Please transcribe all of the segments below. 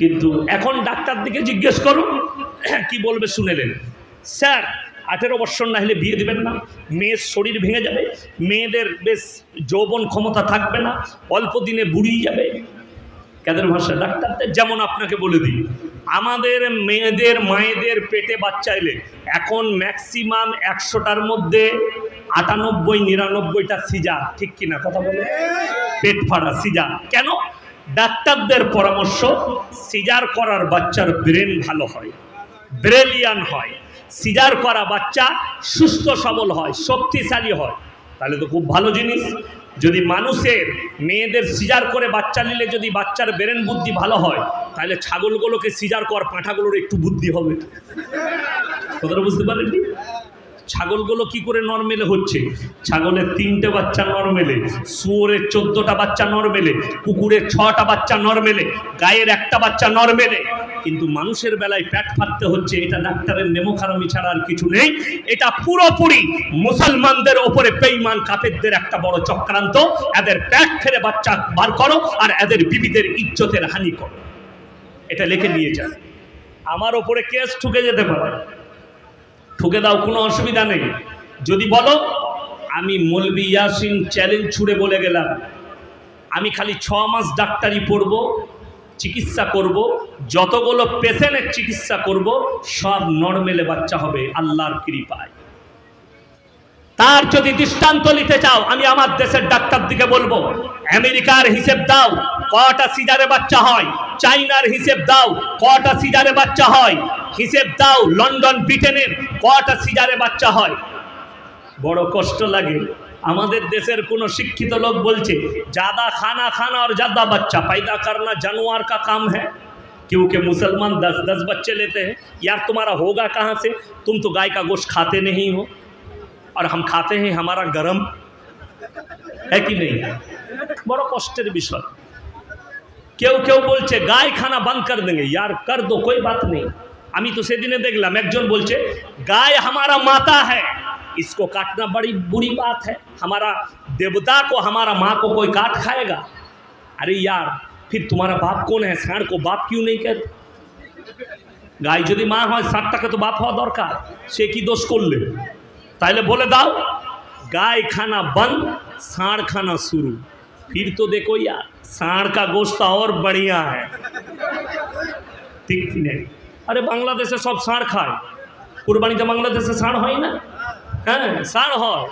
কিন্তু এখন ডাক্তার দিকে জিজ্ঞেস করুন, কি বলবে শুনেলেন। স্যার, আঠেরো বৎসর না হলে বিয়ে দেবেন না। মেয়ের শরীর ভেঙে যাবে, মেয়েদের বেশ যৌবন ক্ষমতা থাকবে না, অল্প দিনে বুড়িয়ে যাবে। কাদের ভাষা, ডাক্তারদের যেমন আপনাকে বলে দিই, আমাদের মেয়েদের, মায়েদের পেটে বাচ্চা এলে এখন ম্যাক্সিমাম একশোটার মধ্যে আটানব্বই, নিরানব্বইটা সিজা ঠিক কিনা কথা বলে পেট ফাড়া সিজা কেন? ডাক্তারদের পরামর্শ, সিজার করার বাচ্চার ব্রেন ভালো হয়, ব্রেলিয়ান হয়। সিজার করা বাচ্চা সুস্থ, সবল হয়, শক্তিশালী হয়। তাহলে তো খুব ভালো জিনিস। যদি মানুষের, মেয়েদের সিজার করে বাচ্চা নিলে যদি বাচ্চার ব্রেন বুদ্ধি ভালো হয়, তাহলে ছাগলগুলোকে সিজার কর, পাঁঠাগুলোর একটু বুদ্ধি হবে। কথাটা বুঝতে পারেননি? ছাগলগুলো কি করে নর্মেলে হচ্ছে? ছাগলের তিনটে বাচ্চা নর্মেলে শুয়োরের চোদ্দটা বাচ্চা নর্মেলে কুকুরের ছটা বাচ্চা নর্মেলে গায়ের একটা বাচ্চা নর্মেলে কিন্তু মানুষের বেলায় প্যাট ফাটতে হচ্ছে, এটা ডাক্তারের নেমোখারামি ছাড়া আর কিছু নেই। এটা পুরোপুরি মুসলমানদের ওপরে বেইমান কাপেরদের একটা বড় চক্রান্ত। এদের প্যাট ফেরে বাচ্চা বার করো আর এদের বিবিদের ইজ্জতের হানি করো। এটা লিখে নিয়ে যায় আমার ওপরে কেস ঠুকে যেতে পারে। ঠুকে দাও, কোনো অসুবিধা নেই। যদি বলো, আমি মলবি ইয়াসিন চ্যালেঞ্জ ছুড়ে বলে গেলাম। আমি খালি ছ মাস ডাক্তারি পড়ব, চিকিৎসা করব, যতগুলো পেশেন্টের চিকিৎসা করব, সব নর্মেলে বাচ্চা হবে, আল্লাহর কৃপায়। তার যদি দৃষ্টান্ত নিতে চাও আমি আমার দেশের ডাক্তার দিকে বলবো আমেরিকার হিসেব দাও কটা সিজারে বাচ্চা হয় চাইনার হিসেব দাও কটা সিজারে বাচ্চা হয় হিসেব দাও লন্ডন ব্রিটেনের কটা সিজারে বাচ্চা হয় বড় কষ্ট লাগে আমাদের দেশের কোনো শিক্ষিত লোক বলছে জাদা খানা খানা और ज्यादा बच्चा पैदा करना जानवर का काम है क्योंकि मुसलमान दस दस बच्चे लेते हैं यार तुम्हारा होगा कहाँ से तुम तो गाय का गोश्त खाते नहीं हो और हम खाते हैं हमारा गरम है कि नहीं বড় কষ্টের বিষয় কেউ কেউ বলছে গায়ে খানা বন্ধ कर देंगे यार कर दो कोई बात नहीं আমি তো সেদিনে দেখলাম একজন বলছে गाय हमारा माता है इसको काटना बड़ी बुरी बात है हमारा देवता को हमारा माँ को कोई काट खाएगा अरे यार फिर तुम्हारा बाप कौन है ষাঁড় को बाप क्यों नहीं कहते গাই যদি মা হয় ষাটটাকে তো বাপ হওয়া দরকার সে কি দোষ করলে তাইলে বলে দাও गाय खाना बंद साढ़ खाना शुरू फिर तो देखो यार साढ़ का गोश्त और बढ़िया है ঠিক কি নেই আরে বাংলাদেশে সব ষাঁড় খায় কুরবানিতে বাংলাদেশে ষাঁড় হয় না হ্যাঁ ষাঁড় হয়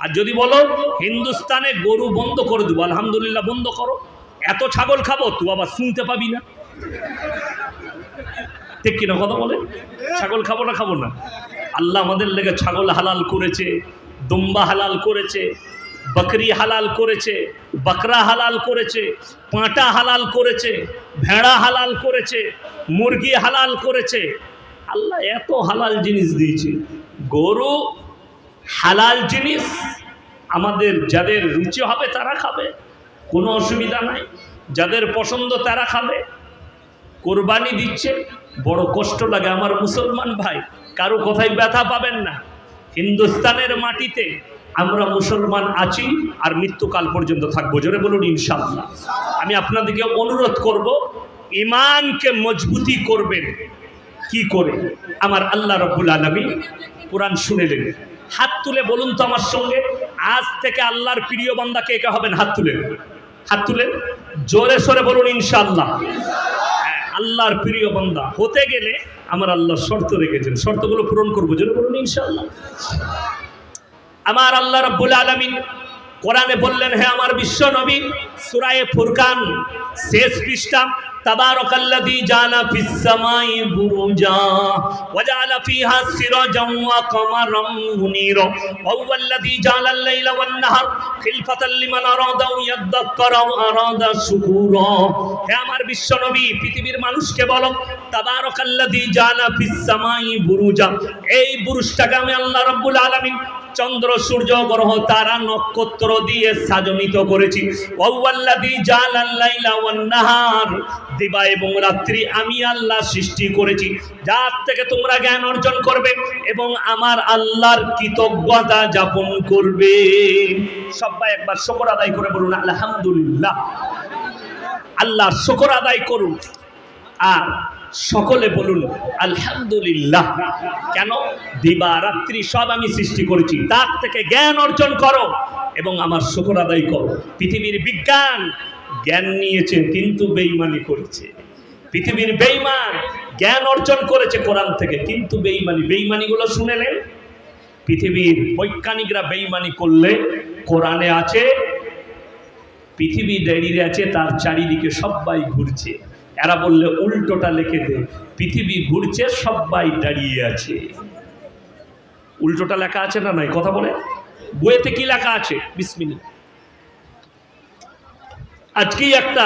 আর যদি বলো হিন্দুস্তানে গরু বন্ধ করে দেবো আলহামদুলিল্লাহ বন্ধ করো এত ছাগল খাবো তুই আবার শুনতে পাবি না ঠিক কিনা কথা বলে ছাগল খাবো না খাবো না আল্লাহ আমাদের লেগে ছাগল হালাল করেছে, দুম্বা হালাল করেছে, বকরি হালাল করেছে, বকরা হালাল করেছে, পাঁটা হালাল করেছে, ভেড়া হালাল করেছে, মুরগি হালাল করেছে। আল্লাহ এত হালাল জিনিস দিয়েছে। গরু হালাল জিনিস আমাদের যাদের রুচি হবে তারা খাবে, কোনো অসুবিধা নাই। যাদের পছন্দ তারা খাবে। কোরবানি দিচ্ছে, বড় কষ্ট লাগে। আমার মুসলমান ভাই কারও কোথায় ব্যথা পাবেন না। হিন্দুস্তানের মাটিতে আমরা মুসলমান আছি আর মৃত্যুকাল পর্যন্ত থাকব। জোরে বলুন ইনশাল্লাহ আমি আপনাদেরকে অনুরোধ করব ইমানকে মজবুতি করবেন। কি করে? আমার আল্লাহ রব্বুল আলমী কোরআন শুনেলেন। হাত তুলে বলুন তো আমার সঙ্গে আজ থেকে আল্লাহর প্রিয় বান্দা কে কে হবেন? হাত তুলেন। হাত তুলেন। জোরে সরে বলুন ইনশাল্লাহ হ্যাঁ, আল্লাহর প্রিয় বান্দা। হতে গেলে আমার আল্লাহ শর্ত রেখেছেন। শর্তগুলো পূরণ করব যেন বলুন ইনশাল্লাহ আমার আল্লাহ রব্বুল আলমিন কোরআনে বললেন হ্যাঁ আমার বিশ্ব নবী, সুরায়ে ফুরকান শেষ পৃষ্ঠা تبارك الذي جعل في السماء بروجا وجعل فيها سراجا وقمرا منيرا وهو الذي جعل الليل والنهار خلفة لمن أراد أن يذكر أو أراد شكورا হে আমার বিশ্বনবী পৃথিবীর মানুষকে বলো তাবারকাল্লাযী জালা ফিস সামাই বুরুজা এই বুরুজটাকে আমি আল্লাহ রাব্বুল আলামিন চন্দ্র, সূর্য, গ্রহ, তারা নক্ষত্র দিয়ে সাজনিত করেছি। দিবা এবং রাত্রি আমি আল্লাহ সৃষ্টি করেছি। যার থেকে তোমরা জ্ঞান অর্জন করবে এবং আমার আল্লাহর কৃতজ্ঞতা যাপন করবে। সবাই একবার শুকর আদায় করে বলুন, আলহামদুলিল্লাহ। আল্লাহর শুকর আদায় করুন আর সকলে বলুন, আলহামদুলিল্লাহ। কেন? দিবা রাত্রি সব আমি সৃষ্টি করেছি। তার থেকে জ্ঞান অর্জন করো এবং আমার শুকর আদায় করো। পৃথিবীর বিজ্ঞান জ্ঞান নিয়েছে, কিন্তু বেইমানি করেছে। পৃথিবীর বেইমান জ্ঞান অর্জন করেছে কোরআন থেকে, কিন্তু বেইমানি বেইমানিগুলো শুনেলেন? পৃথিবীর বৈজ্ঞানিকরা বেইমানি করলে কোরআনে আছে, পৃথিবী দাঁড়িয়ে আছে, তার চারিদিকে সবাই ঘুরছে। এরা বললে উল্টোটা লিখে দে, পৃথিবী ঘুরছে, সবাই দাঁড়িয়ে আছে। উল্টোটা লেখা আছে না নাই? কথা বলে? বইয়েতে কি লেখা আছে? বিসমিনি আজকেই একটা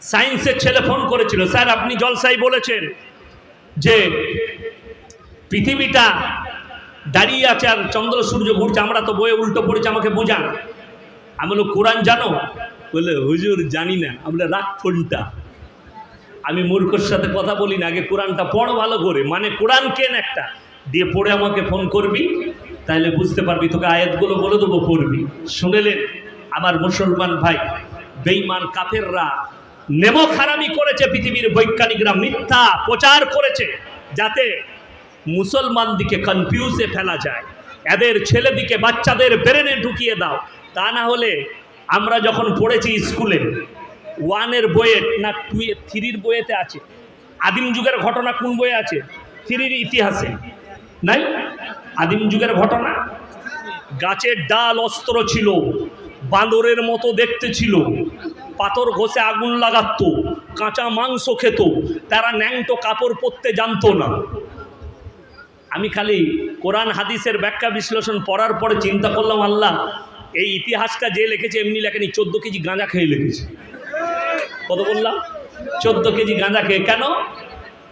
সায়েন্সের ছেলে ফোন করেছিল, স্যার, আপনি জলসাই বলেছেন যে পৃথিবীটা দাঁড়িয়ে আছে আর চন্দ্র, সূর্য ঘুরছে, আমরা তো বইয়ে উল্টো পড়েছে, আমাকে বোঝান। আমি বলল কোরআন জানো? বলে হুজুর, জানি না। আমরা রাখ ফোনটা আমি মূর্খর সাথে কথা বলি না, আগে কোরআনটা পড় ভালো করে। মানে কোরআন কেন একটা? দিয়ে পড়ে আমাকে ফোন করবি তাহলে বুঝতে পারবি, তোকে আয়াতগুলো বলে দেবো, পড়বি। শুনেলেন? আমার মুসলমান ভাই বেইমান কাফেররা নেমো খারামি করেছে, পৃথিবীর বৈজ্ঞানিকরা মিথ্যা প্রচার করেছে, যাতে মুসলমান দিকে কনফিউজে ফেলা যায়। এদের ছেলেদিকে বাচ্চাদের ব্রেনে ঢুকিয়ে দাও। তা না হলে আমরা যখন পড়েছি স্কুলে ওয়ানের বইয়ে, না টু থ্রির বইয়েতে আছে। আদিম যুগের ঘটনা কোন বইয়ে আছে? থ্রির ইতিহাসে। নাই? আদিম যুগের ঘটনা? গাছের ডাল অস্ত্র ছিল, বাঁদরের মতো দেখতে ছিল, পাথর ঘষে আগুন লাগাতো, কাঁচা মাংস খেত, তারা ন্যাংটো কাপড় পরতে জানতো না। আমি খালি কোরআন হাদিসের ব্যাখ্যা বিশ্লেষণ পড়ার পরে চিন্তা করলাম, আল্লাহ, এই ইতিহাসটা যে লিখেছে, এমনি লেখেনি, চোদ্দ কেজি গাঁজা খেয়ে লিখেছে। কত বললাম চোদ্দ কেজি গাঁজা খেয়ে। কেন?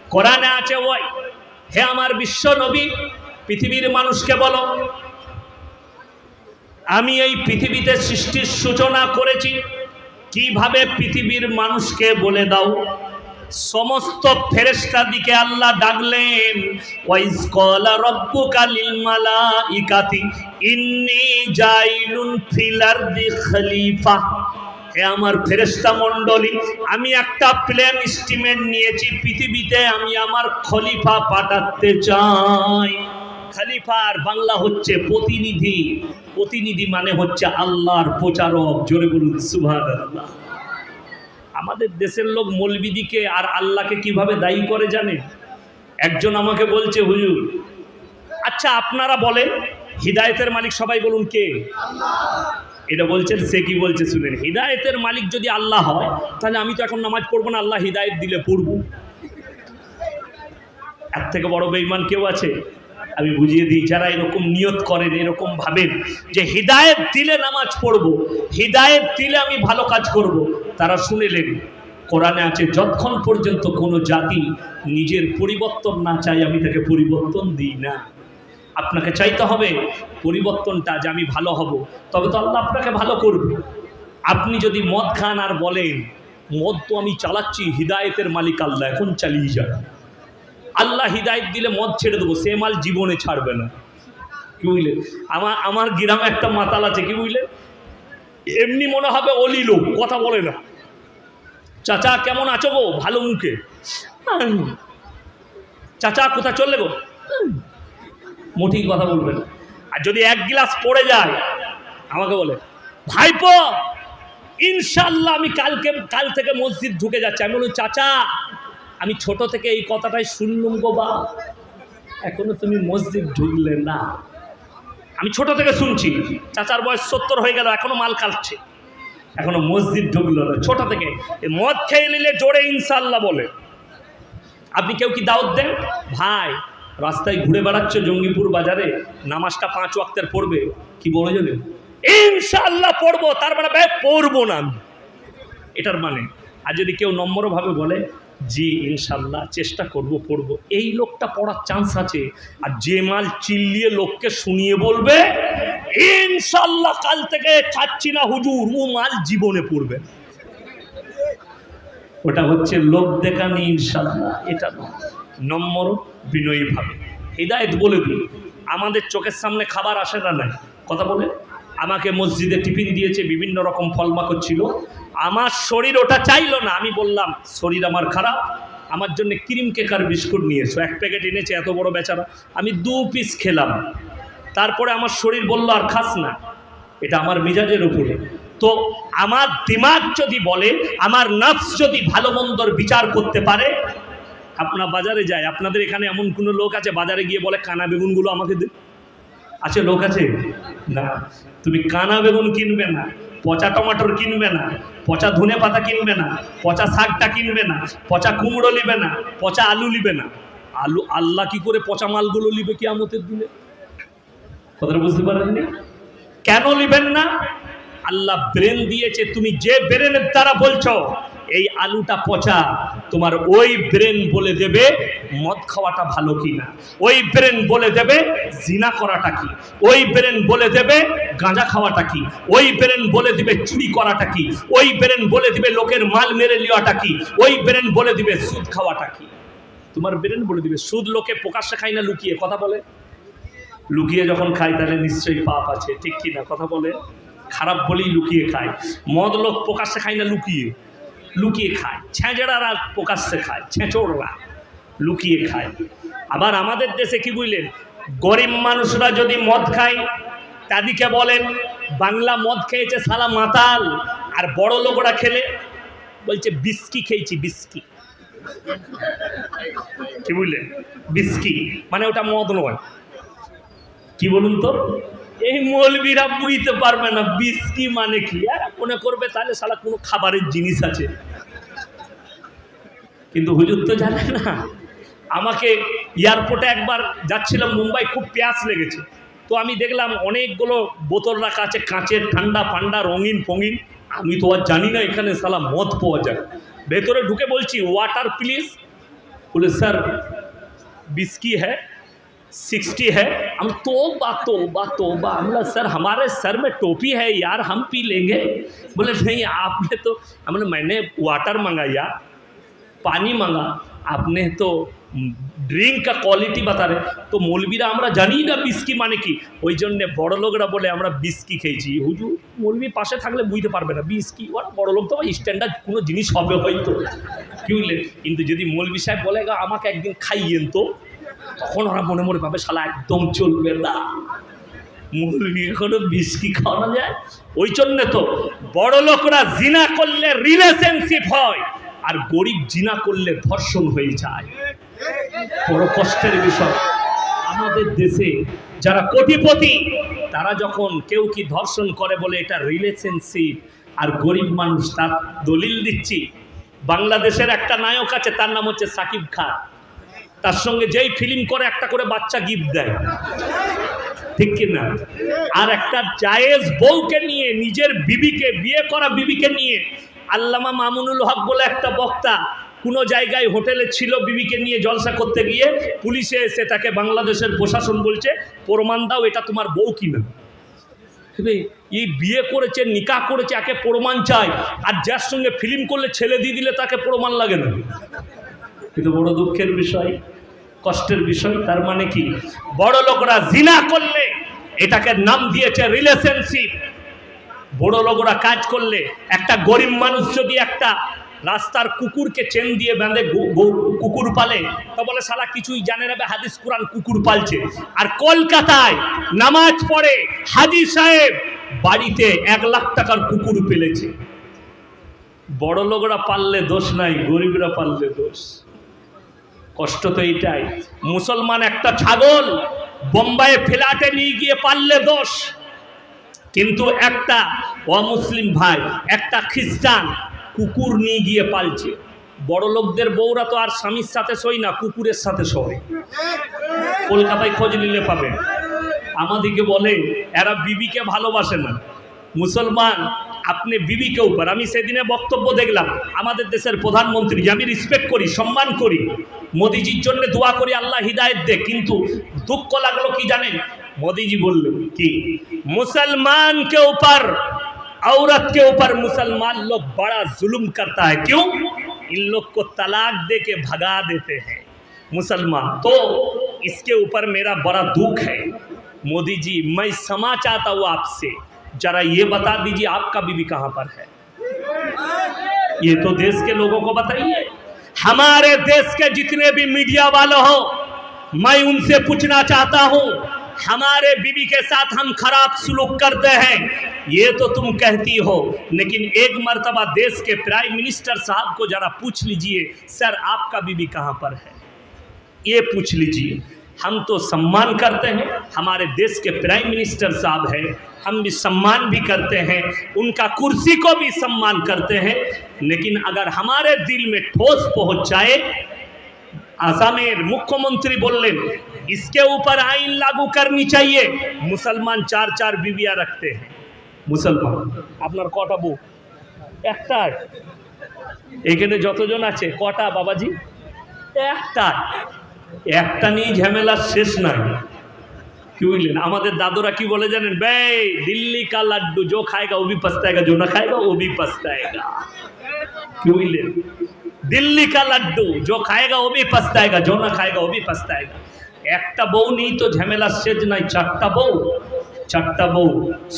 কোরআনে আছে ওই হে আমার বিশ্ব নবী, পৃথিবীর মানুষকে বলো। আমি এই পৃথিবীতে সৃষ্টির সূচনা করেছি। কীভাবে পৃথিবীর মানুষকে বলে দাও? সমস্ত ফেরেশতা দিকে আল্লাহ ডাকলেন, ওয়াইজ মালাইকাতি ইন্নী জাইলুন ফিল আরদি খলিফা। হে আমার ফেরেস্তা মণ্ডলী, আমি একটা প্লেন স্টিমেন্ট নিয়েছি, পৃথিবীতে আমি আমার খলিফা পাঠাতে চাই। খলিফার বাংলা হচ্ছে প্রতিনিধি। প্রতিনিধি মানে হচ্ছে আল্লাহর প্রচারক, জোরে বলুন, সুবহানাল্লাহ। আমাদের দেশের লোক মলবিদিকে আর আল্লাহকে কীভাবে দায়ী করে জানে? একজন আমাকে বলছে, হুজুর আচ্ছা আপনারা বলেন, হিদায়তের মালিক সবাই বলুন কে? এটা বলছেন, সে কি বলছে শুনেন। হিদায়তের মালিক যদি আল্লাহ হয়, তাহলে আমি তো এখন নামাজ পড়ব না, আল্লাহ হিদায়ত দিলে পড়ব। এর থেকে বড় বেইমান কেউ আছে? আমি বুঝিয়ে দিই, যারা এরকম নিয়ত করেন, এরকম ভাবেন যে হিদায়ত দিলে নামাজ পড়ব, হিদায়ত দিলে আমি ভালো কাজ করব, তারা শুনেলেন, কোরআনে আছে, যতক্ষণ পর্যন্ত কোনো জাতি নিজের পরিবর্তন না চায়, আমি তাকে পরিবর্তন দিই না। আপনাকে চাইতে হবে, পরিবর্তনটা যে আমি ভালো হব। তবে তো আল্লাহ আপনাকে ভালো করবে। আপনি যদি মদ খান আর বলেন, মদ তো আমি চালাচ্ছি, হিদায়তের মালিক আল্লাহ, এখন চালিয়ে যান। আল্লাহ হিদায়ত দিলে মদ ছেড়ে দেবো, সে মাল জীবনে ছাড়বে না। কি বুঝলেন? আমার আমার গ্রামে একটা মাতাল আছে, কি বুঝলেন? এমনি মনে হবে অলি লোক, কথা বলে না। চাচা, কেমন আছো গো? ভালো মুখে? চাচা কোথা চললে গো? মোটেই কথা বলবেন। আর যদি এক গ্লাস পড়ে যায়, আমাকে বলে, ভাইপো ইনশাল্লাহ আমি কালকে, কাল থেকে মসজিদ ঢুকে যাচ্ছি। আমি বলুন চাচা, আমি ছোট থেকে এই কথাটাই শুনলুম গো বা। এখনও তুমি মসজিদ ঢুকলে না। আমি ছোট থেকে শুনছি। চাচার বয়স সত্তর হয়ে গেল, এখনও মাল কাটছে। এখনও মসজিদ ঢুকলো না, ছোট থেকে। মদ খেয়ে নিলে জোরে ইনশাল্লাহ বলে। আপনি কেউ কি দাওয়াত দেন? ভাই রাস্তায় ঘুরে বেড়াচ্ছে জঙ্গিপুর বাজারে, নামাজটা পাঁচ ওয়াক্তের পড়বে, কি বলে যাবে ইনশাল্লাহ পড়ব, তার মানে ভাই পড়ব না আমি। এটার মানে আর যদি কেউ নম্রভাবে বলে, জি ইনশাল্লাহ চেষ্টা করব, পড়ব। এই লোকটা পড়ার চান্স আছে, আর যে মাল চিল্লিয়ে লোককে শুনিয়ে বলবে ইনশাল্লাহ কাল থেকে ছাড়ছি না হুজুর, ও মাল জীবনে পড়বে ওটা হচ্ছে লোক দেখানি ইনশাল্লাহ এটা নয়। নম্র বিনয়ী ভাবে। হৃদায়ত বলে দিল, আমাদের চোখের সামনে খাবার আসে না নাই? কথা বলে, আমাকে মসজিদে টিফিন দিয়েছে, বিভিন্ন রকম ফলমাকড় ছিল। আমার শরীর ওটা চাইলো না। আমি বললাম, শরীর আমার খারাপ, আমার জন্য ক্রিম কেকার বিস্কুট নিয়েছো এক প্যাকেট এনেছে এত বড় বেচারা। আমি দু পিস খেলাম। তারপরে আমার শরীর বলল, আর খাস না। এটা আমার মেজাজের উপরে। তো আমার দিমাগ যদি বলে, আমার নফস যদি ভালো মন্দর বিচার করতে পারে আপনার বাজারে যায়। আপনাদের এখানে এমন কোনো লোক আছে? বাজারে গিয়ে বলে, কানা বেগুনগুলো আমাকে দে। আছে লোক আছে? না। তুমি কানা বেগুন কিনবে না, পচা টমাটোর কিনবে না, পচা ধনে পাতা কিনবে না, পচা শাকটা কিনবে না, পচা কুমড়ো নিবে না, পচা আলু নিবে না। আলু, আল্লাহ কি করে পচা মালগুলো নিবে কি আমতের দিনে? কথাটা বুঝতে পারেননি কেন নিবেন না? আল্লাহ ব্রেন দিয়েছে, তুমি যে ব্রেনের দ্বারা বলছো, এই আলুটা পচা, তোমার ওই ব্রেন বলে দেবে মদ খাওয়াটা ভালো কি না ওই ব্রেন বলে দেবে জিনা করাটা কি, ওই ব্রেন বলে দেবে গাঁজা খাওয়াটা কি, ওই ব্রেন বলে দিবে চুরি করাটা কি, ওই ব্রেন বলে দিবে লোকের মাল মেরে নেওয়াটা কি, ওই ব্রেন বলে দিবে সুদ খাওয়াটা কি। তোমার ব্রেন বলে দিবে, সুদ লোকে প্রকাশ্যে খায় না লুকিয়ে, কথা বলে? লুকিয়ে যখন খায় তাহলে নিশ্চয়ই পাপ আছে, ঠিক কি না কথা বলে? খারাপ বলেই লুকিয়ে খায়। মদ লোক প্রকাশ্যে খায় না লুকিয়ে? লুকিয়ে খায়। ছেঁচড়ারা প্রকাশ্যে খায়। ছেঁচড়রা লুকিয়ে খায়। আবার আমাদের দেশে কি বুঝলেন? গরিব মানুষরা যদি মদ খায় তাদিকে বলেন, বাংলা মদ খেয়েছে সালা মাতাল, আর বড় লোকরা খেলে বলছে, বিস্কি খেয়েছি, বিস্কি। কি বুঝলেন? বিস্কি। মানে ওটা মদ নয়। কি বলুন তো? এই মৌলবীরা বুঝতে পারবে না বিস্কি মানে কি? আর মনে করবে তাহলে সারা কোনো খাবারের জিনিস আছে। কিন্তু হুজুর তো জানে না। আমাকে এয়ারপোর্টে একবার যাচ্ছিলাম, মুম্বাই খুব প্যাস লেগেছে। তো আমি দেখলাম অনেকগুলো বোতল রাখা আছে, কাঁচের ঠান্ডা ফান্ডা রঙিন ফঙিন। আমি তো আর জানি না এখানে সালা মদ পাওয়া যায়। ভেতরে ঢুকে বলছি ওয়াটার প্লিজ বলে স্যার বিস্কি হ্যাঁ সিক্সটি হ্যাঁ हम तो बा तो बा तो बा हम बोला सर हमारे सर में टोपी है यार हम पी लेंगे बोले नहीं आपने तो हमने मैंने वाटर मंगाया पानी मांगा आपने तो ড্রিঙ্ক কা কোয়ালিটি বাতারে তো মৌলবীরা আমরা জানি না বিস্কি মানে কি ওই জন্যে বড় লোকরা বলে আমরা বিস্কি খেয়েছি হুজুর মৌলবি পাশে থাকলে বুঝতে পারবে না বিস্কি ওরা বড় লোক তো স্ট্যান্ডার্ড কোনো জিনিস হবে হয়তো কি বুঝলেন কিন্তু যদি মৌলবি সাহেব বলে গা আমাকে একদিন খাইয়েন তো তখন ওরা মনে মনে ভাবে, শালা, একদম চলবে না। মৌলবি এখনও বিস্কি খাওয়ানো যায়। ওই জন্যে তো বড় লোকরা জিনা করলে রিলেশনশিপ হয়, আর গরিব জিনা করলে ধর্ষণ হয়ে যায়। বড় কষ্টের বিষয়। আমাদের দেশে যারা কোটিপতি, তারা যখন কেউ কি ধর্ষণ করে বলে এটা রিলেশনশিপ আর গরিব মানুষ তার দলিল দিচ্ছি। বাংলাদেশের একটা নায়ক আছে, তার নাম হচ্ছে সাকিব খান। তার সঙ্গে যেই ফিল্ম করে, একটা করে বাচ্চা গিফট দেয়। ঠিক কিনা? আর একটা জায়েজ বউকে নিয়ে, নিজের বিবিকে, বিয়ে করা বিবিকে নিয়ে, আল্লামা মামুনুল হক বলে একটা বক্তা, কোনো জায়গায় হোটেলে ছিল বিবিকে নিয়ে জলসা করতে গিয়ে, পুলিশে এসে তাকে বাংলাদেশের প্রশাসন বলছে, প্রমাণ দাও এটা তোমার বউ কিনা। এই বিয়ে করেছে নিকা করেছে, একে প্রমাণ চাই। আর যার সঙ্গে ফিল্ম করলে ছেলে দিয়ে দিলে তাকে প্রমাণ লাগে না। কিন্তু বড় দুঃখের বিষয় কষ্টের বিষয়, তার মানে কি? বড় লোকরা জিনা করলে, এটাকে নাম দিয়েছে রিলেশনশিপ বড় লোকরা কাজ করলে, একটা গরিব মানুষ যদি একটা রাস্তার কুকুরকে চেন দিয়ে বেঁধে কুকুর পালে, তো বলে, শালা, কিছুই জানে না হাদিস কোরআন কুকুর পালছে। আর কলকাতায় নামাজ পড়ে হাজি সাহেব বাড়িতে এক লাখ টাকার কুকুর পেলেছে। বড় লোকরা পারলে দোষ নাই, গরিবরা পারলে দোষ। কষ্ট তো এইটাই। মুসলমান একটা ছাগল, বোম্বাইয়ে ফ্ল্যাটে নিয়ে গিয়ে পারলে দোষ। কিন্তু একটা অমুসলিম ভাই, একটা খ্রিস্টান কুকুর নিয়ে গিয়ে পালছে। বড় লোকদের বউরা তো আর স্বামীর সাথে শোয় না, কুকুরের সাথে শোয় কলকাতায় খোঁজ নিলে পাবেন আমাদিকে বলে, এরা বিবিকে ভালোবাসে না। মুসলমান, আপনি বিবিকে উপর। আমি সেদিনে বক্তব্য দেখলাম, আমাদের দেশের প্রধানমন্ত্রী আমি রিসপেক্ট করি, সম্মান করি। মোদিজির জন্য দোয়া করি আল্লাহ হিদায়ত দে কিন্তু দুঃখ লাগলো কি জানেন मोदी বললেন কি मुसलमान के ऊपर औरत के ऊपर मुसलमान लोग बड़ा जुल्म करता है क्यों इन लोग को तलाक दे के भगा देते हैं मुसलमान तो इसके ऊपर मेरा बड़ा दुख है मोदी जी मैं क्षमा चाहता हूँ आपसे जरा ये बता दीजिए आपका बीबी कहाँ पर है ये तो देश के लोगों को बताइए हमारे देश के जितने भी मीडिया वाले हो, मैं उनसे पूछना चाहता हूँ, हमारे बीबी के साथ हम खराब सुलूक करते हैं। ये तो तुम कहती हो, लेकिन एक मर्तबा देश के प्राइम मिनिस्टर साहब को जरा पूछ लीजिए, सर, आपका बीबी कहाँ पर है? ये पूछ लीजिए। हम तो सम्मान करते हैं, हमारे देश के प्राइम मिनिस्टर साहब हैं हम भी सम्मान भी करते हैं उनका कुर्सी को भी सम्मान करते हैं लेकिन अगर हमारे दिल में ठोस पहुंच जाए আসামের মুখ্যমন্ত্রী বললেন इसके ऊपर आइन लागू करनी चाहिए मुसलमान चार चार बीविया रखते हैं মুসলমান আপনার কটা বউ একটাই এখানে যতজন আছে কটা বাবাজি একটা একটা নিয়ে ঝামেলার শেষ নাই কি বুঝলেন আমাদের দাদুরা কি বলে জানেন? ব্যয়, দিল্লি কা লাড্ডু জো খায়গা, ও ভি পস্তায়গা জো না খায়গা, ও ভি পস্তায়গা। কি বুঝলেন দিল্লি কা লাড্ডু জো খায়গা, ও ভি পস্তায়গা জো না খায়গা, ও ভি পস্তায়গা। একটা বউ নেই তো ঝামেলা শেষ নাই, চারটা বউ। চারটা বউ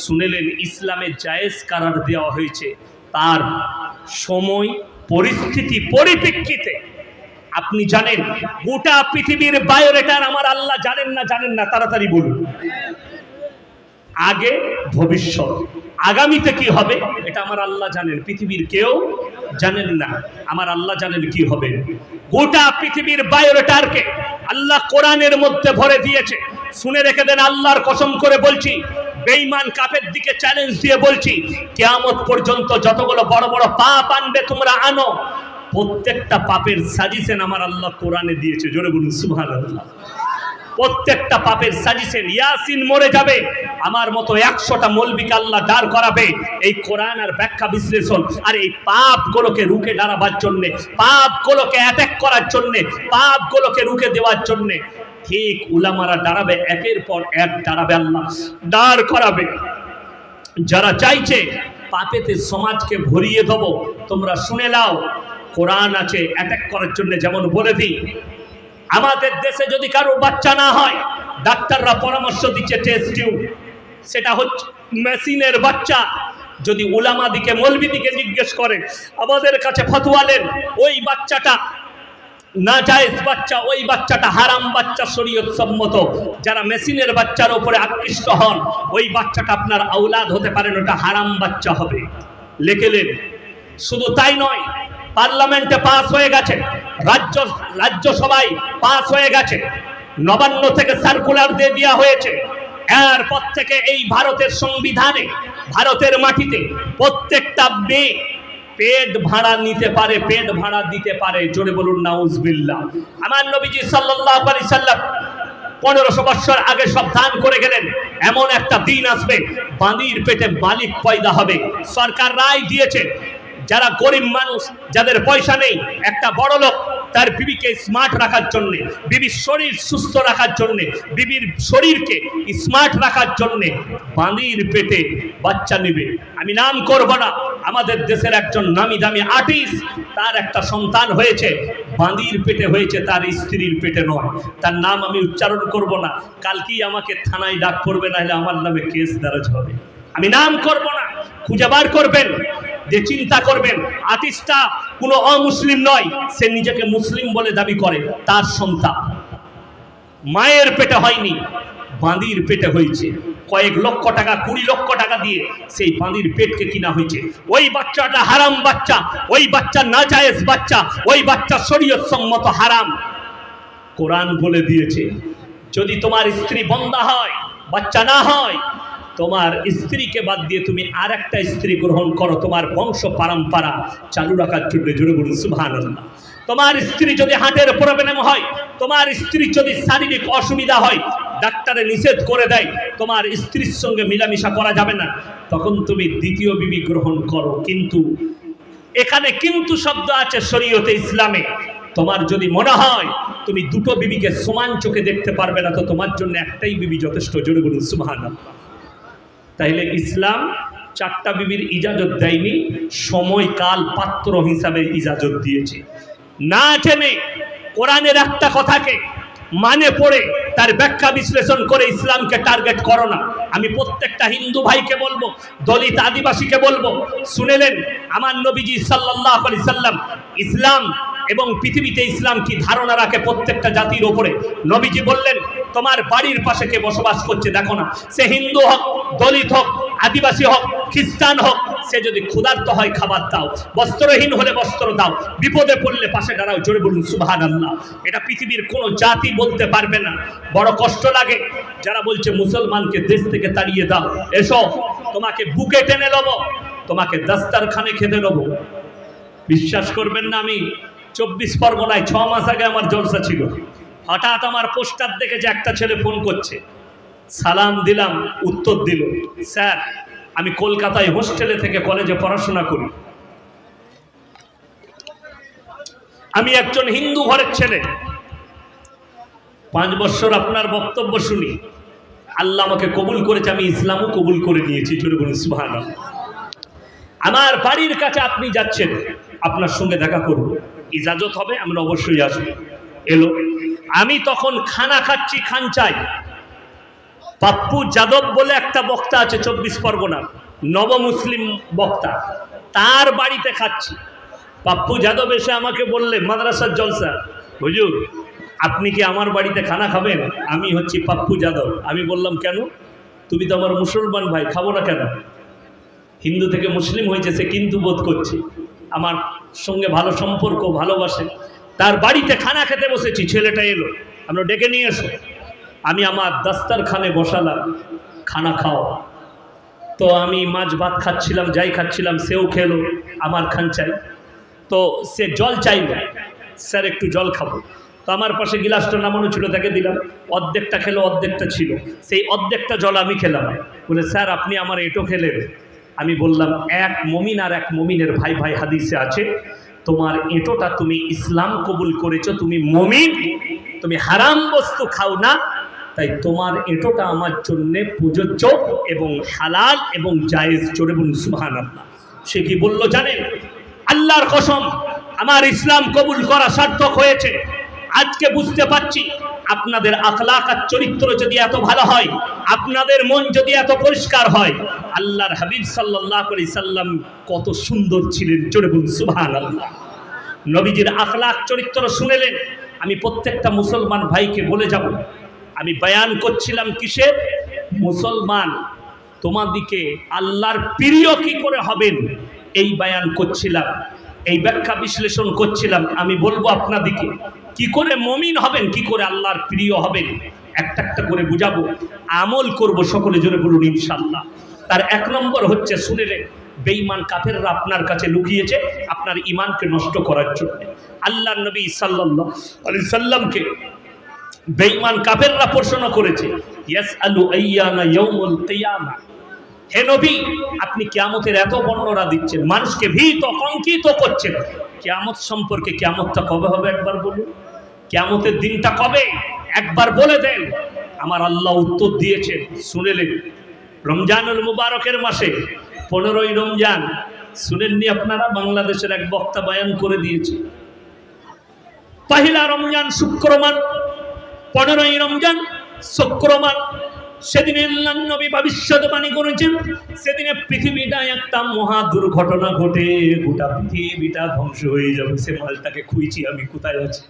শুনেলেন ইসলামে জায়েজ কারার দেওয়া হয়েছে। তার সময়, পরিস্থিতি পরিপ্রেক্ষিতে আপনি জানেন, গোটা পৃথিবীর বায়োডেটার আমার আল্লাহ জানেন না জানেন না, তাড়াতাড়ি বলুন। আগে ভবিষ্যৎ, আগামীতে কি হবে, এটা আমার আল্লাহ জানেন। পৃথিবীর কেউ জানেন না, আমার আল্লাহ জানেন কি হবে। গোটা পৃথিবীর বায়োডেটারকে আল্লাহ কোরআনের মধ্যে ভরে দিয়েছে। শুনে রেখে দেন, আল্লাহর কসম করে বলছি, বেঈমান কাপের দিকে চ্যালেঞ্জ দিয়ে বলছি, কেয়ামত পর্যন্ত যতগুলো বড় বড় পাপ আনবে তোমরা আনো প্রত্যেকটা পাপের সাজিশন আমার আল্লাহ কোরআনে দিয়েছে। জোরে বলুন, সুবহানাল্লাহ। প্রত্যেকটা পাপের সাজিশন ইয়াসিন মরে যাবে, আমার মতো একশোটা মৌলবিকে আল্লাহ দাঁড় করাবে। এই কোরআন আর ব্যাখ্যা বিশ্লেষণ, আর এই পাপগুলোকে রুখে দাঁড়াবার জন্যে, পাপগুলোকে অ্যাটাক করার জন্যে, পাপগুলোকে রুখে দেওয়ার জন্যে, ঠিক উলামারা দাঁড়াবে, একের পর এক দাঁড়াবে আল্লাহ, দাঁড় করাবে। যারা চাইছে, পাপেতে সমাজকে ভরিয়ে দেবো, তোমরা শুনে নাও কোরআন আছে অ্যাটাক করার জন্য যেমন বলে দিই, আমাদের দেশে যদি কারও বাচ্চা না হয়, ডাক্তাররা পরামর্শ দিচ্ছে টেস্ট টিউব সেটা হচ্ছে মেশিনের বাচ্চা। যদি উলামা দিকে, মলবি দিকে জিজ্ঞেস করে, আমাদের কাছে ফতোয়ালেন ওই বাচ্চাটা না জায়েজ বাচ্চা, ওই বাচ্চাটা হারাম বাচ্চা শরীয়ত সম্মত। যারা মেশিনের বাচ্চার ওপরে আকৃষ্ট হন, ওই বাচ্চাটা আপনার আউলাদ হতে পারেন ওটা হারাম বাচ্চা হবে। লেখেলেন শুধু তাই নয় পার্লামেন্টে পাস হয়ে গেছে, রাজ্য, রাজ্যসভায় পাস হয়ে গেছে, নবান্ন থেকে সার্কুলার দিয়ে দেওয়া হয়েছে। এরপর থেকে এই ভারতের সংবিধানে, ভারতের মাটিতে প্রত্যেকটা মেয়ে পেট ভাড়া নিতে পারে, পেট ভাড়া দিতে পারে, জোরে বলুন, নাউজবিল্লাহ। আমার নবীজি আলাইহি সাল্লাম পনেরোশো বৎসর আগে সব দান করে গেলেন, এমন একটা দিন আসবে বাঁদির পেটে মালিক পয়দা হবে। সরকার রায় দিয়েছে যারা গরিব মানুষ, যাদের পয়সা নেই, একটা বড় লোক তার বিবিকে স্মার্ট রাখার জন্যে, বিবির শরীর সুস্থ রাখার জন্যে, বিবির শরীরকে স্মার্ট রাখার জন্যে বাঁদির পেটে বাচ্চা নেবে। আমি নাম করব না, আমাদের দেশের একজন নামি দামি আর্টিস্ট তার একটা সন্তান হয়েছে বাঁদির পেটে হয়েছে, তার স্ত্রীর পেটে নয়। তার নাম আমি উচ্চারণ করব না, কালকেই আমাকে থানায় ডাক করবে না হলে আমার নামে কেস দারাজ হবে। আমি নাম করব না, খুঁজে বার করবেন যে চিন্তা করবেন, আর্টিস্টটা কোনো অমুসলিম নয়, সে নিজেকে মুসলিম বলে দাবি করে, তার সন্তান। মায়ের পেটে হয়নি বাঁদির পেটে হয়েছে। কয়েক লক্ষ টাকা, কুড়ি লক্ষ টাকা দিয়ে সেই বাঁদির পেটকে কিনা হয়েছে। ওই বাচ্চাটা হারাম বাচ্চা, ওই বাচ্চা না জায়েজ বাচ্চা, ওই বাচ্চা শরীয়ত সম্মত হারাম। কোরআন বলে দিয়েছে, যদি তোমার স্ত্রী বন্ধা হয়, বাচ্চা না হয় তোমার স্ত্রীকে বাদ দিয়ে তুমি আর একটা স্ত্রী গ্রহণ করো, তোমার বংশ পারম্পরা চালু রাখার জন্য জোরে বলুন সুভান তোমার স্ত্রী যদি হার্টের প্রবলেম হয়, তোমার স্ত্রী যদি শারীরিক অসুবিধা হয়, ডাক্তারে নিষেধ করে দেয়, তোমার স্ত্রীর সঙ্গে মিলামিশা করা যাবে না, তখন তুমি দ্বিতীয় বিবি গ্রহণ করো। কিন্তু এখানে কিন্তু শব্দ আছে শরীয়তে ইসলামে। তোমার যদি মনে হয় তুমি দুটো বিবিকে সমান চোখে দেখতে পারবে না, তো তোমার জন্য একটাই বিবি যথেষ্ট, জোরে বলুন সুবহান তাইলে ইসলাম চারটা বিবির ইজাজত দেয়নি সময় কাল পাত্র হিসাবে ইজাজত দিয়েছে। না জেনে কোরআনের একটা কথাকে মানে পড়ে তার ব্যাখ্যা বিশ্লেষণ করে ইসলামকে টার্গেট করো না। আমি প্রত্যেকটা হিন্দু ভাইকে বলব, দলিত আদিবাসীকে বলব, শুনেলেন আমার নবীজি সাল্লাহ আলি সাল্লাম, ইসলাম এবং পৃথিবীতে ইসলাম কি ধারণা রাখে প্রত্যেকটা জাতির ওপরে? নবীজি বললেন তোমার বাড়ির পাশে কে বসবাস করছে, দেখো না। সে হিন্দু হোক, দলিত হোক, আদিবাসী হোক, খ্রিস্টান হোক, সে যদি ক্ষুধার্ত হয়, খাবার দাও। বস্ত্রহীন হলে বস্ত্র দাও। বিপদে পড়লে পাশে দাঁড়াও, জোরে বলুন সুবাহান আল্লাহ এটা পৃথিবীর কোনো জাতি বলতে পারবে না। বড় কষ্ট লাগে। যারা বলছে, মুসলমানকে দেশ থেকে তাড়িয়ে দাও। এসো, তোমাকে বুকে টেনে নেব, তোমাকে দাস্তারখানে খেতে নেব। বিশ্বাস করবেন না আমি, চব্বিশ পরগনায় ছ মাস আগে আমার জলসা ছিল। হঠাৎ আমার পোস্টার দেখে যে একটা ছেলে ফোন করছে। সালাম দিলাম, উত্তর দিল, স্যার, আমি কলকাতায় হোস্টেলে থেকে কলেজে পড়াশোনা করি। আমি একজন হিন্দু ঘরের ছেলে। পাঁচ বছর আপনার বক্তব্য শুনি। আল্লাহ আমাকে কবুল করেছে, আমি ইসলামও কবুল করে নিয়েছি সুবহান আমার বাড়ির কাছে আপনি যাচ্ছেন, আপনার সঙ্গে দেখা করব। ইজাজত হবে, আমরা অবশ্যই আসব। এলো। আমি তখন খানা খাচ্ছি, খান চাই। পাপ্পু যাদব বলে একটা বক্তা আছে, চব্বিশ পরগনার নবমুসলিম বক্তা। তার বাড়িতে খাচ্ছি। পাপ্পু যাদব এসে আমাকে বললে, মাদ্রাসার জলসা, হুজুর, আপনি কি আমার বাড়িতে খানা খাবেন? আমি হচ্ছি পাপ্পু যাদব। আমি বললাম, কেন? তুমি তো আমার মুসলমান ভাই, খাব না কেন? হিন্দু থেকে মুসলিম হয়েছে সে কিন্তু বোধ করছে। আমার সঙ্গে ভালো সম্পর্ক, ভালোবাসে। তার বাড়িতে খানা খেতে বসেছি, ছেলেটা এলো। আমরা ডেকে নিয়ে এসো। আমি আমার দাস্তারখানে বসালাম, খানা খাও। তো আমি মাছ ভাত খাচ্ছিলাম, যাই খাচ্ছিলাম, সেও খেলো আমার খান চাই তো সে জল চাইল, স্যার, একটু জল খাব। তো আমার পাশে গিলাসটা নামানো ছিল, তাকে দিলাম। অর্ধেকটা খেলো, অর্ধেকটা ছিল। সেই অর্ধেকটা জল আমি খেলাম। বলে, স্যার, আপনি আমার এটো খেলেন। আমি বললাম, এক মমিন আর এক মমিনের ভাই ভাই হাদিসে আছে। তোমার এটোটা তুমি ইসলাম কবুল করেছ, তুমি মমিন, তুমি হারাম বস্তু খাও না। তাই তোমার এটোটা আমার জন্যে প্রযোজ্য এবং হালাল এবং জায়েজ চড়ে বলুন সুহান আল্লাহ সে কি বলল জানেন? আল্লাহর কসম, আমার ইসলাম কবুল করা সার্থক হয়েছে। আজকে বুঝতে পারছি আপনাদের আখলাক আর চরিত্র যদি এত ভালো হয়, আপনাদের মন যদি এত পরিষ্কার হয়, আল্লাহর হাবিব সাল্লাহ আলি সাল্লাম কত সুন্দর ছিলেন চড়ে বলুন সুহান আল্লাহ নবীজির আখলাক চরিত্র শুনেলেন, আমি প্রত্যেকটা মুসলমান ভাইকে বলে যাব, আমি বয়ান করছিলাম কিসে? মুসলমান, তোমাদিকে আল্লাহর প্রিয় কি করে হবেন? এই বয়ান করছিলাম, এই ব্যাখ্যা বিশ্লেষণ করছিলাম, আমি বলব আপনাদিকে কি করে মমিন হবেন? কি করে আল্লাহর প্রিয় হবেন? একটা একটা করে বুঝাবো। আমল করব সকলে জোরে বলুন ইনশাল্লাহ তার এক নম্বর হচ্ছে, শুনে বেঈমান কাফেররা আপনার কাছে লুকিয়েছে আপনার ইমানকে নষ্ট করার জন্য। আল্লাহ নবী সাল্লাল্লাহু আলাইহি সাল্লামকে বেঈমান কাফেররা প্রশ্ন করেছে ইয়াস আলু আইয়ানা ইয়াউমুল কিয়ামা? হে নবী, আপনি কিয়ামতের এত বর্ণনা দিচ্ছেন, মানুষকে ভীত কঙ্কিত করছেন। কিয়ামত সম্পর্কে কিয়ামতটা কবে হবে একবার বলুন? কিয়ামতের দিনটা কবে? একবার বলে দেন। আমার আল্লাহ উত্তর দিয়েছেন, শুনেলেন। রমজানুল মুবারকের মাসে, পনেরোই রমজান, শুনেননি আপনারা? বাংলাদেশের এক বক্তা বয়ান করে দিয়েছে। পহিলা রমজান শুক্রমান পনেরোই রমজান শুক্রমান সেদিনে নবী ভবিষ্যৎবাণী করেছেন, সেদিনে পৃথিবীটা একটা মহা দুর্ঘটনা ঘটে, গোটা পৃথিবীটা ধ্বংস হয়ে যাবে। সে মালটাকে খুঁজছি আমি, কোথায় আছি?